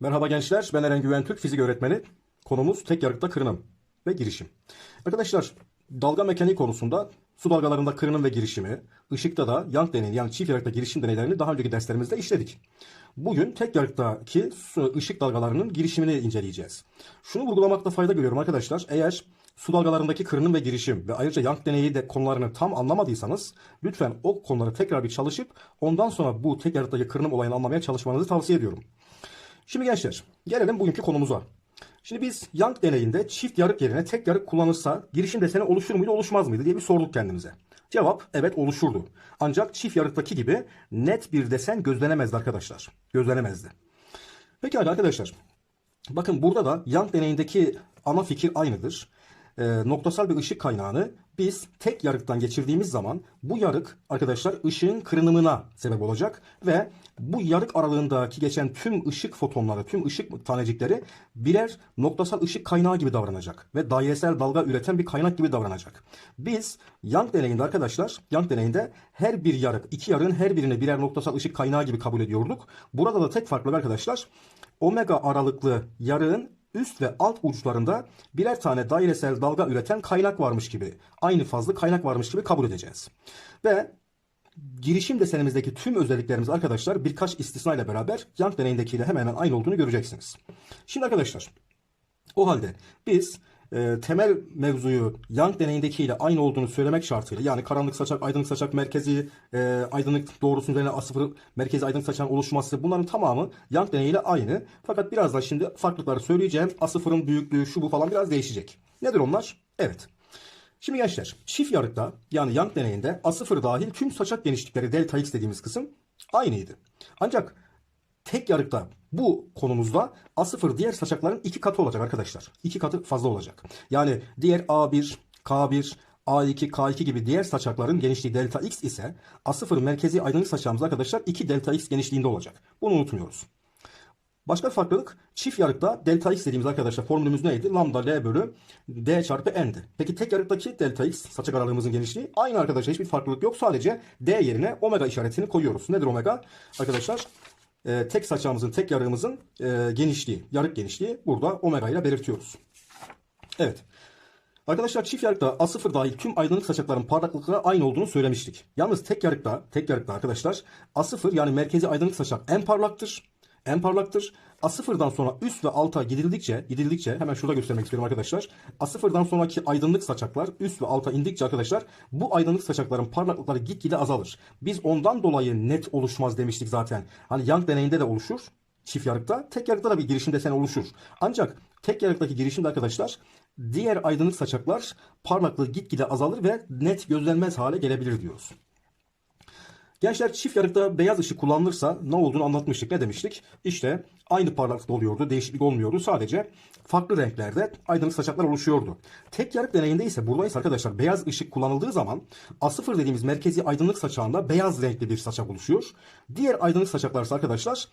Merhaba gençler, ben Eren Güven Türk fizik öğretmeni. Konumuz tek yarıkta kırınım ve girişim. Arkadaşlar, dalga mekaniği konusunda su dalgalarında kırınım ve girişimi, ışıkta da Young deneyi yani çift yarıkta girişim deneylerini daha önceki derslerimizde işledik. Bugün tek yarıktaki ışık dalgalarının girişimini inceleyeceğiz. Şunu vurgulamakta fayda görüyorum arkadaşlar. Eğer su dalgalarındaki kırınım ve girişim ve ayrıca Young deneyi de konularını tam anlamadıysanız lütfen o konuları tekrar bir çalışıp ondan sonra bu tek yarıktaki kırınım olayını anlamaya çalışmanızı tavsiye ediyorum. Şimdi gençler gelelim bugünkü konumuza. Şimdi biz Young deneyinde çift yarık yerine tek yarık kullanırsa girişim deseni oluşur muydu oluşmaz mıydı diye bir sorduk kendimize. Cevap evet oluşurdu. Ancak çift yarıktaki gibi net bir desen gözlenemezdi arkadaşlar. Gözlenemezdi. Pekala arkadaşlar. Bakın burada da Young deneyindeki ana fikir aynıdır. Ee, noktasal bir ışık kaynağını biz tek yarıktan geçirdiğimiz zaman bu yarık arkadaşlar ışığın kırınımına sebep olacak ve bu yarık aralığındaki geçen tüm ışık fotonları, tüm ışık tanecikleri birer noktasal ışık kaynağı gibi davranacak ve dairesel dalga üreten bir kaynak gibi davranacak. Biz Young deneyinde arkadaşlar, Young deneyinde her bir yarık, iki yarığın her birini birer noktasal ışık kaynağı gibi kabul ediyorduk. Burada da tek farklı arkadaşlar omega aralıklı yarığın üst ve alt uçlarında birer tane dairesel dalga üreten kaynak varmış gibi, aynı fazlı kaynak varmış gibi kabul edeceğiz. Ve girişim desenimizdeki tüm özelliklerimiz arkadaşlar birkaç istisna ile beraber Young deneyindekiyle hemen hemen aynı olduğunu göreceksiniz. Şimdi arkadaşlar o halde biz e, temel mevzuyu Young deneyindekiyle aynı olduğunu söylemek şartıyla yani karanlık saçak, aydınlık saçak merkezi e, aydınlık doğrusunun üzerine A0 merkezi aydınlık saçağın oluşması bunların tamamı Young deneyiyle aynı. Fakat birazdan şimdi farklılıkları söyleyeceğim. A0'ın büyüklüğü şu bu falan biraz değişecek. Nedir onlar? Evet. Şimdi gençler çift yarıkta yani Young deneyinde A0 dahil tüm saçak genişlikleri delta x dediğimiz kısım aynıydı. Ancak tek yarıkta bu konumuzda A0 diğer saçakların iki katı olacak arkadaşlar. İki katı fazla olacak. Yani diğer A1, K1, A2, K2 gibi diğer saçakların genişliği delta x ise A0 merkezi aydınlık saçağımız arkadaşlar 2 delta x genişliğinde olacak. Bunu unutmuyoruz. Başka bir farklılık çift yarıkta delta x dediğimiz arkadaşlar formülümüz neydi? Lambda L bölü D çarpı N'di. Peki tek yarıktaki delta x saçak aralığımızın genişliği aynı arkadaşlar hiçbir farklılık yok. Sadece D yerine omega işaretini koyuyoruz. Nedir omega? Arkadaşlar e, tek saçağımızın tek yarığımızın e, genişliği, yarık genişliği burada omega ile belirtiyoruz. Evet. Arkadaşlar çift yarıkta A0 dahil tüm aydınlık saçakların parlaklıkları aynı olduğunu söylemiştik. Yalnız tek yarıkta, tek yarıkta arkadaşlar A0 yani merkezi aydınlık saçak en parlaktır. En parlaktır. A0'dan sonra üst ve alta gidildikçe, gidildikçe hemen şurada göstermek istiyorum arkadaşlar. A0'dan sonraki aydınlık saçaklar üst ve alta indikçe arkadaşlar bu aydınlık saçakların parlaklıkları gitgide azalır. Biz ondan dolayı net oluşmaz demiştik zaten. Hani Young deneyinde de oluşur çift yarıkta. Tek yarıkta da bir girişim deseni oluşur. Ancak tek yarıktaki girişimde arkadaşlar diğer aydınlık saçaklar parlaklığı gitgide azalır ve net gözlenmez hale gelebilir diyoruz. Gençler çift yarıkta beyaz ışık kullanılırsa ne olduğunu anlatmıştık. Ne demiştik? İşte aynı parlaklıkta oluyordu. Değişiklik olmuyordu. Sadece farklı renklerde aydınlık saçaklar oluşuyordu. Tek yarık deneyinde ise buradayız arkadaşlar beyaz ışık kullanıldığı zaman A0 dediğimiz merkezi aydınlık saçağında beyaz renkli bir saçak oluşuyor. Diğer aydınlık saçaklar ise arkadaşlar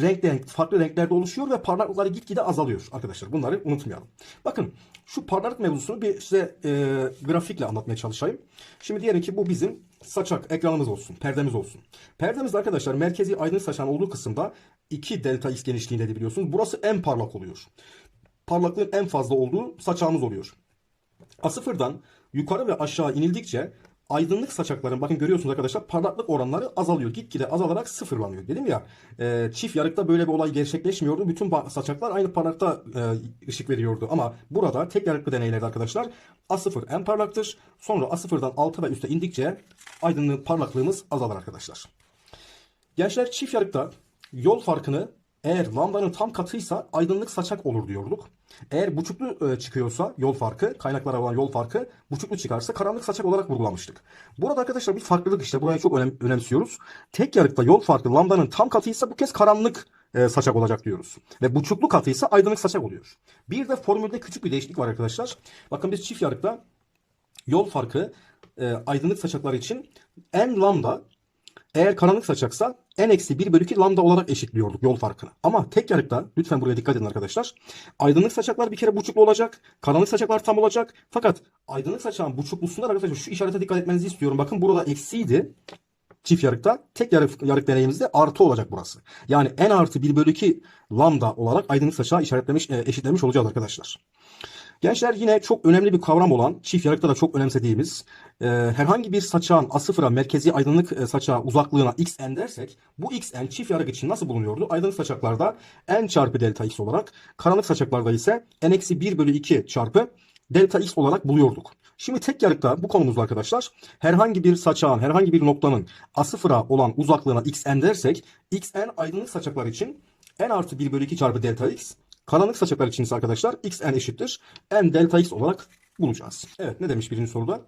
renkli, farklı renklerde oluşuyor ve parlaklıkları gitgide azalıyor arkadaşlar. Bunları unutmayalım. Bakın şu parlaklık mevzusunu bir size e, grafikle anlatmaya çalışayım. Şimdi diyelim ki bu bizim saçak ekranımız olsun, perdemiz olsun. Perdemizde arkadaşlar merkezi aydınlık saçağın olduğu kısımda 2 delta x genişliğindeydi biliyorsunuz. Burası en parlak oluyor. Parlaklığın en fazla olduğu saçağımız oluyor. A0'dan yukarı ve aşağı inildikçe aydınlık saçakların bakın görüyorsunuz arkadaşlar parlaklık oranları azalıyor. Gitgide azalarak sıfırlanıyor. Dedim ya e, çift yarıkta böyle bir olay gerçekleşmiyordu. Bütün saçaklar aynı parlakta e, ışık veriyordu. Ama burada tek yarıklı deneylerde arkadaşlar A0 en parlaktır. Sonra A0'dan alta ve üste indikçe aydınlık parlaklığımız azalır arkadaşlar. Gençler çift yarıkta yol farkını eğer lambdanın tam katıysa aydınlık saçak olur diyorduk. Eğer buçuklu e, çıkıyorsa yol farkı, kaynaklara olan yol farkı buçuklu çıkarsa karanlık saçak olarak vurgulamıştık. Burada arkadaşlar bir farklılık işte burayı çok önem, önemsiyoruz. Tek yarıkta yol farkı lambdanın tam katıysa bu kez karanlık e, saçak olacak diyoruz. Ve buçuklu katıysa aydınlık saçak oluyor. Bir de formülde küçük bir değişiklik var arkadaşlar. Bakın biz çift yarıkta yol farkı e, aydınlık saçaklar için n lambda eğer karanlık saçaksa n eksi 1 bölü 2 lambda olarak eşitliyorduk yol farkını. Ama tek yarıkta lütfen buraya dikkat edin arkadaşlar. Aydınlık saçaklar bir kere buçuklu olacak. Karanlık saçaklar tam olacak. Fakat aydınlık saçağın buçuklusunda arkadaşlar şu işarete dikkat etmenizi istiyorum. Bakın burada eksiydi. çift yarıkta tek yarık, yarık deneyimizde artı olacak burası. Yani n artı 1 bölü 2 lambda olarak aydınlık saçağı işaretlemiş, e, eşitlemiş olacağız arkadaşlar. Gençler yine çok önemli bir kavram olan çift yarıkta da çok önemsediğimiz e, herhangi bir saçağın a sıfıra merkezi aydınlık e, saçağı uzaklığına xn dersek bu xn çift yarık için nasıl bulunuyordu? Aydınlık saçaklarda n çarpı delta x olarak karanlık saçaklarda ise n eksi 1 bölü 2 çarpı delta x olarak buluyorduk. Şimdi tek yarıkta bu konumuzda arkadaşlar herhangi bir saçağın herhangi bir noktanın a sıfıra olan uzaklığına xn dersek xn aydınlık saçaklar için n artı 1 bölü 2 çarpı delta x Karanlık saçaklar için ise arkadaşlar xn eşittir. n delta x olarak bulacağız. Evet ne demiş birinci soruda?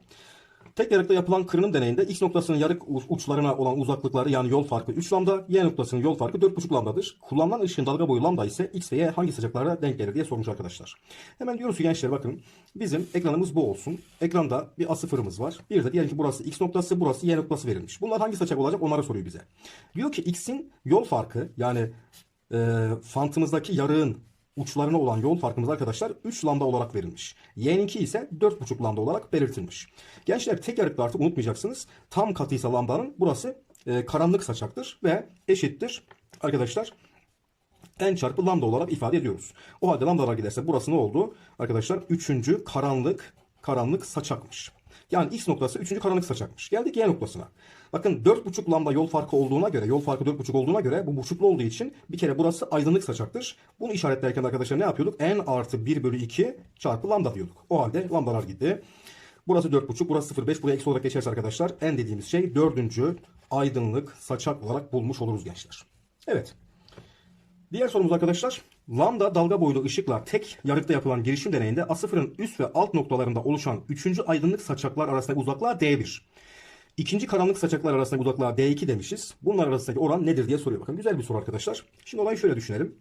Tek yarıkta yapılan kırınım deneyinde x noktasının yarık uçlarına olan uzaklıkları yani yol farkı 3 lambda, y noktasının yol farkı 4,5 lambdadır. Kullanılan ışığın dalga boyu lambda ise x ve y hangi sıcaklıklara denk gelir diye sormuş arkadaşlar. Hemen diyoruz ki gençler bakın bizim ekranımız bu olsun. Ekranda bir a sıfırımız var. Bir de diyelim ki burası x noktası, burası y noktası verilmiş. Bunlar hangi sıcak olacak onları soruyor bize. Diyor ki x'in yol farkı yani e, fantımızdaki yarığın uçlarına olan yol farkımız arkadaşlar 3 lambda olarak verilmiş. Y'ninki ise 4,5 lambda olarak belirtilmiş. Gençler tek yarıklı artık unutmayacaksınız. Tam katıysa lambdanın burası e, karanlık saçaktır ve eşittir arkadaşlar n çarpı lambda olarak ifade ediyoruz. O halde lambdalar giderse burası ne oldu? Arkadaşlar 3. karanlık karanlık saçakmış. Yani x noktası 3. karanlık saçakmış. Geldik y noktasına. Bakın 4,5 lambda yol farkı olduğuna göre, yol farkı 4,5 olduğuna göre bu buçuklu olduğu için bir kere burası aydınlık saçaktır. Bunu işaretlerken arkadaşlar ne yapıyorduk? n artı 1 bölü 2 çarpı lambda diyorduk. O halde lambdalar gitti. Burası 4,5, burası 0,5. Buraya eksi olarak geçerse arkadaşlar n dediğimiz şey 4. aydınlık saçak olarak bulmuş oluruz gençler. Evet. Diğer sorumuz arkadaşlar. Lambda dalga boylu ışıklar tek yarıkta yapılan girişim deneyinde A0'ın üst ve alt noktalarında oluşan 3. aydınlık saçaklar arasındaki uzaklığa D1. İkinci karanlık saçaklar arasındaki uzaklığa D2 demişiz. Bunlar arasındaki oran nedir diye soruyor. Bakın güzel bir soru arkadaşlar. Şimdi olayı şöyle düşünelim.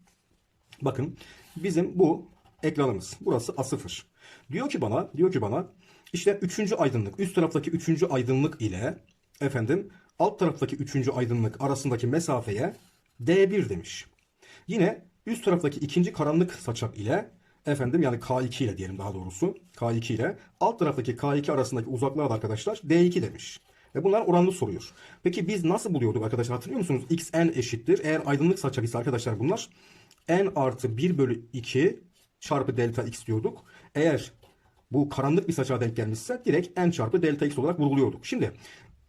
Bakın bizim bu ekranımız. Burası A0. Diyor ki bana, diyor ki bana işte üçüncü aydınlık, üst taraftaki üçüncü aydınlık ile efendim alt taraftaki üçüncü aydınlık arasındaki mesafeye D1 demiş. Yine üst taraftaki ikinci karanlık saçak ile efendim yani K2 ile diyelim daha doğrusu K2 ile alt taraftaki K2 arasındaki uzaklığa da arkadaşlar D2 demiş. Ve bunlar oranlı soruyor. Peki biz nasıl buluyorduk arkadaşlar hatırlıyor musunuz? xn eşittir. Eğer aydınlık saçak ise arkadaşlar bunlar n artı 1 bölü 2 çarpı delta x diyorduk. Eğer bu karanlık bir saçağa denk gelmişse direkt n çarpı delta x olarak vurguluyorduk. Şimdi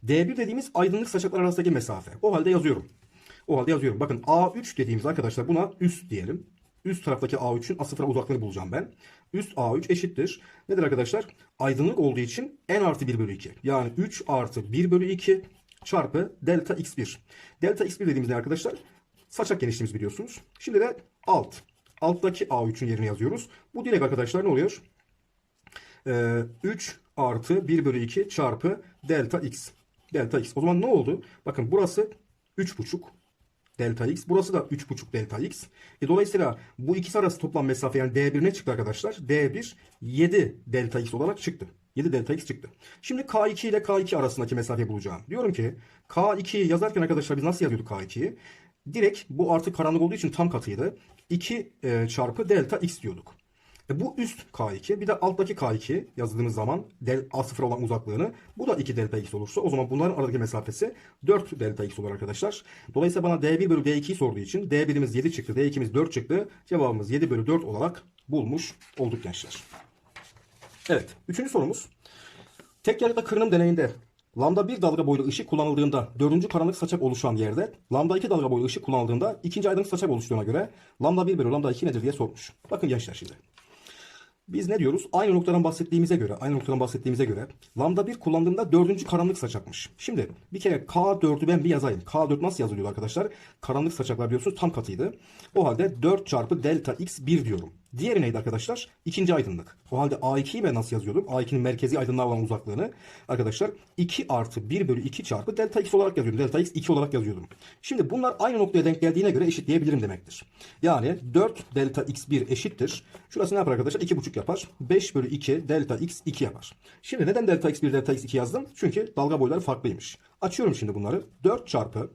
D1 dediğimiz aydınlık saçaklar arasındaki mesafe. O halde yazıyorum. O halde yazıyorum. Bakın A3 dediğimiz arkadaşlar buna üst diyelim. Üst taraftaki A3'ün A0'a uzaklığını bulacağım ben. Üst A3 eşittir. Nedir arkadaşlar? Aydınlık olduğu için n artı 1 bölü 2. Yani 3 artı 1 bölü 2 çarpı delta x1. Delta x1 dediğimiz ne arkadaşlar? Saçak genişliğimiz biliyorsunuz. Şimdi de alt. Alttaki A3'ün yerine yazıyoruz. Bu direkt arkadaşlar ne oluyor? Ee, 3 artı 1 bölü 2 çarpı delta x. Delta x. O zaman ne oldu? Bakın burası 3,5 delta x. Burası da 3,5 delta x. E, dolayısıyla bu ikisi arası toplam mesafe yani D1 ne çıktı arkadaşlar? D1 7 delta x olarak çıktı. 7 delta x çıktı. Şimdi K2 ile K2 arasındaki mesafeyi bulacağım. Diyorum ki K2'yi yazarken arkadaşlar biz nasıl yazıyorduk K2'yi? Direkt bu artık karanlık olduğu için tam katıydı. 2 e, çarpı delta x diyorduk. E bu üst K2 bir de alttaki K2 yazdığımız zaman del A0 olan uzaklığını bu da 2 delta x olursa o zaman bunların aradaki mesafesi 4 delta x olur arkadaşlar. Dolayısıyla bana D1 bölü D2'yi sorduğu için D1'imiz 7 çıktı D2'miz 4 çıktı. Cevabımız 7 bölü 4 olarak bulmuş olduk gençler. Evet. Üçüncü sorumuz. Tek yarıkta kırınım deneyinde lambda 1 dalga boylu ışık kullanıldığında dördüncü karanlık saçak oluşan yerde lambda 2 dalga boylu ışık kullanıldığında ikinci aydınlık saçak oluştuğuna göre lambda 1 bölü lambda 2 nedir diye sormuş. Bakın gençler şimdi. Biz ne diyoruz? Aynı noktadan bahsettiğimize göre, aynı noktadan bahsettiğimize göre lambda 1 kullandığında dördüncü karanlık saçakmış. Şimdi bir kere K4'ü ben bir yazayım. K4 nasıl yazılıyor arkadaşlar? Karanlık saçaklar biliyorsunuz tam katıydı. O halde 4 çarpı delta x 1 diyorum. Diğeri neydi arkadaşlar? İkinci aydınlık. O halde A2'yi ben nasıl yazıyordum? A2'nin merkezi aydınlığa olan uzaklığını arkadaşlar 2 artı 1 bölü 2 çarpı delta x olarak yazıyordum. Delta x 2 olarak yazıyordum. Şimdi bunlar aynı noktaya denk geldiğine göre eşitleyebilirim demektir. Yani 4 delta x1 eşittir. Şurası ne yapar arkadaşlar? 2,5 yapar. 5 bölü 2 delta x 2 yapar. Şimdi neden delta x1 delta x2 yazdım? Çünkü dalga boyları farklıymış. Açıyorum şimdi bunları. 4 çarpı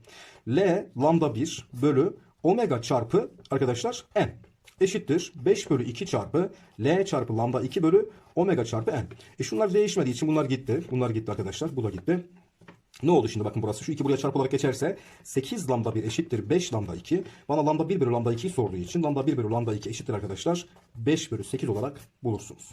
L lambda 1 bölü omega çarpı arkadaşlar n eşittir 5 bölü 2 çarpı L çarpı lambda 2 bölü omega çarpı n. E şunlar değişmediği için bunlar gitti. Bunlar gitti arkadaşlar. Bu da gitti. Ne oldu şimdi bakın burası şu 2 buraya çarpı olarak geçerse 8 lambda 1 eşittir 5 lambda 2. Bana lambda 1 bölü lambda 2'yi sorduğu için lambda 1 bölü lambda 2 eşittir arkadaşlar 5 bölü 8 olarak bulursunuz.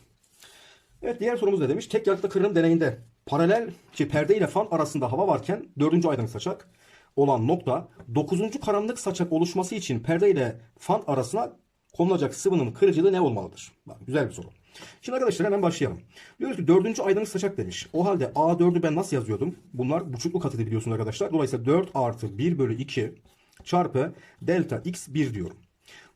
Evet diğer sorumuz ne demiş? Tek yarıkta kırılım deneyinde paralel ki perde ile fan arasında hava varken 4. aydınlık saçak olan nokta 9. karanlık saçak oluşması için perde ile fan arasına konulacak sıvının kırıcılığı ne olmalıdır? Bak, güzel bir soru. Şimdi arkadaşlar hemen başlayalım. Diyoruz ki 4. aydınlık saçak demiş. O halde A4'ü ben nasıl yazıyordum? Bunlar buçukluk katıydı biliyorsunuz arkadaşlar. Dolayısıyla 4 artı 1 bölü 2 çarpı delta x 1 diyorum.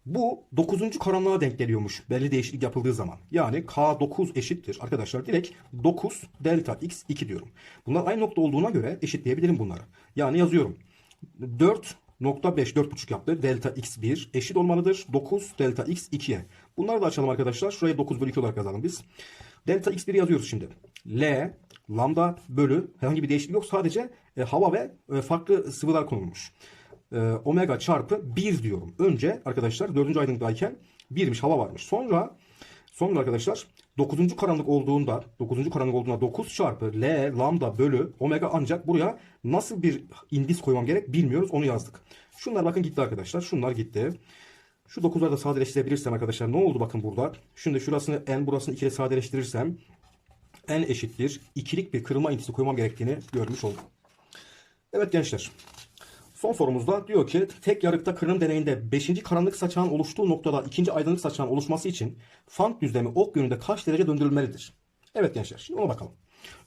Bu 9. karanlığa denk geliyormuş belli değişiklik yapıldığı zaman. Yani K9 eşittir arkadaşlar. Direkt 9 delta x 2 diyorum. Bunlar aynı nokta olduğuna göre eşitleyebilirim bunları. Yani yazıyorum. 4 nokta 5 4,5 yaptı. Delta x1 eşit olmalıdır. 9 delta x 2'ye. Bunları da açalım arkadaşlar. Şuraya 9 bölü 2 olarak yazalım biz. Delta x1'i yazıyoruz şimdi. L lambda bölü herhangi bir değişiklik yok. Sadece e, hava ve e, farklı sıvılar konulmuş. E, omega çarpı 1 diyorum. Önce arkadaşlar 4. aydınlıktayken 1'miş hava varmış. Sonra Sonra arkadaşlar 9. karanlık olduğunda 9. karanlık olduğunda 9 çarpı L lambda bölü omega ancak buraya nasıl bir indis koymam gerek bilmiyoruz onu yazdık. Şunlar bakın gitti arkadaşlar. Şunlar gitti. Şu 9'ları da sadeleştirebilirsem arkadaşlar ne oldu bakın burada. Şimdi şurasını n burasını 2 ile sadeleştirirsem n eşittir. ikilik bir kırılma indisi koymam gerektiğini görmüş oldum. Evet gençler. Son sorumuzda diyor ki tek yarıkta kırılım deneyinde 5. karanlık saçağın oluştuğu noktada 2. aydınlık saçağın oluşması için fant düzlemi ok yönünde kaç derece döndürülmelidir? Evet gençler şimdi ona bakalım.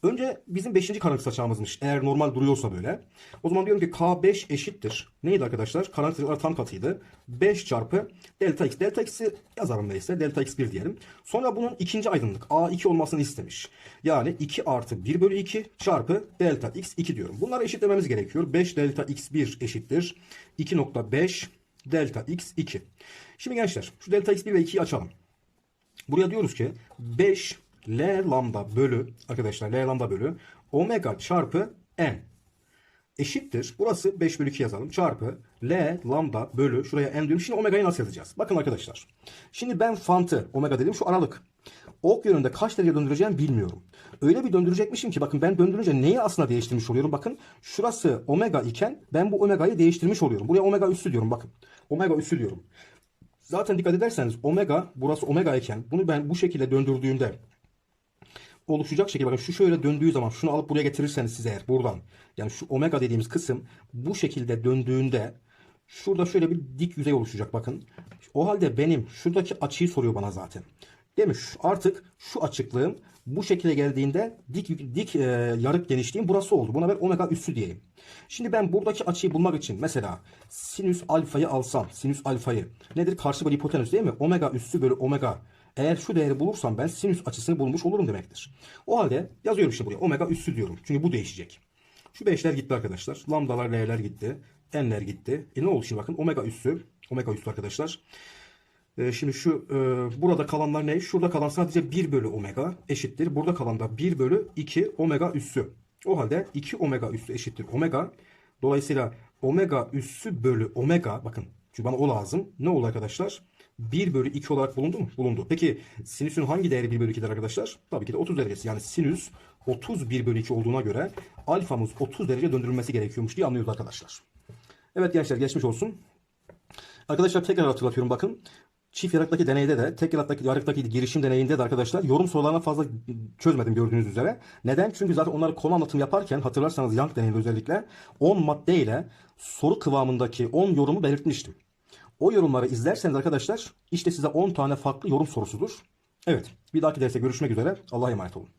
Önce bizim 5. karanlık saçağımızmış. Eğer normal duruyorsa böyle. O zaman diyorum ki K5 eşittir. Neydi arkadaşlar? Karanlık saçaklar tam katıydı. 5 çarpı delta x. Delta x'i yazarım neyse. Delta x1 diyelim. Sonra bunun ikinci aydınlık A2 olmasını istemiş. Yani 2 artı 1 bölü 2 çarpı delta x2 diyorum. Bunları eşitlememiz gerekiyor. 5 delta x1 eşittir. 2.5 delta x2. Şimdi gençler şu delta x1 ve 2'yi açalım. Buraya diyoruz ki 5 L lambda bölü arkadaşlar L lambda bölü omega çarpı n eşittir. Burası 5 bölü 2 yazalım. Çarpı L lambda bölü şuraya n diyorum. Şimdi omega'yı nasıl yazacağız? Bakın arkadaşlar. Şimdi ben fantı omega dedim şu aralık. Ok yönünde kaç derece döndüreceğim bilmiyorum. Öyle bir döndürecekmişim ki bakın ben döndürünce neyi aslında değiştirmiş oluyorum? Bakın şurası omega iken ben bu omega'yı değiştirmiş oluyorum. Buraya omega üssü diyorum bakın. Omega üssü diyorum. Zaten dikkat ederseniz omega burası omega iken bunu ben bu şekilde döndürdüğümde oluşacak şekilde bakın şu şöyle döndüğü zaman şunu alıp buraya getirirseniz siz eğer buradan yani şu omega dediğimiz kısım bu şekilde döndüğünde şurada şöyle bir dik yüzey oluşacak bakın. O halde benim şuradaki açıyı soruyor bana zaten. Demiş artık şu açıklığım bu şekilde geldiğinde dik dik e, yarık genişliğim burası oldu. Buna ben omega üssü diyeyim. Şimdi ben buradaki açıyı bulmak için mesela sinüs alfayı alsam, sinüs alfayı nedir? Karşı bir hipotenüs değil mi? Omega üssü bölü omega eğer şu değeri bulursam ben sinüs açısını bulmuş olurum demektir. O halde yazıyorum işte buraya. Omega üssü diyorum. Çünkü bu değişecek. Şu 5'ler gitti arkadaşlar. Lambdalar, L'ler gitti. N'ler gitti. E ne oldu şimdi bakın. Omega üssü. Omega üssü arkadaşlar. E, şimdi şu e, burada kalanlar ne? Şurada kalan sadece 1 bölü omega eşittir. Burada kalan da 1 bölü 2 omega üssü. O halde 2 omega üssü eşittir omega. Dolayısıyla omega üssü bölü omega bakın çünkü bana o lazım. Ne oldu arkadaşlar? 1 bölü 2 olarak bulundu mu? Bulundu. Peki sinüsün hangi değeri 1 bölü 2'dir arkadaşlar? Tabii ki de 30 derecesi. Yani sinüs 31 bölü 2 olduğuna göre alfamız 30 derece döndürülmesi gerekiyormuş diye anlıyoruz arkadaşlar. Evet gençler geçmiş olsun. Arkadaşlar tekrar hatırlatıyorum bakın. Çift yarıktaki deneyde de tek yarıktaki, yarıktaki girişim deneyinde de arkadaşlar yorum sorularına fazla çözmedim gördüğünüz üzere. Neden? Çünkü zaten onları konu anlatım yaparken hatırlarsanız Young deneyinde özellikle 10 madde ile soru kıvamındaki 10 yorumu belirtmiştim. O yorumları izlerseniz arkadaşlar işte size 10 tane farklı yorum sorusudur. Evet bir dahaki derste görüşmek üzere. Allah'a emanet olun.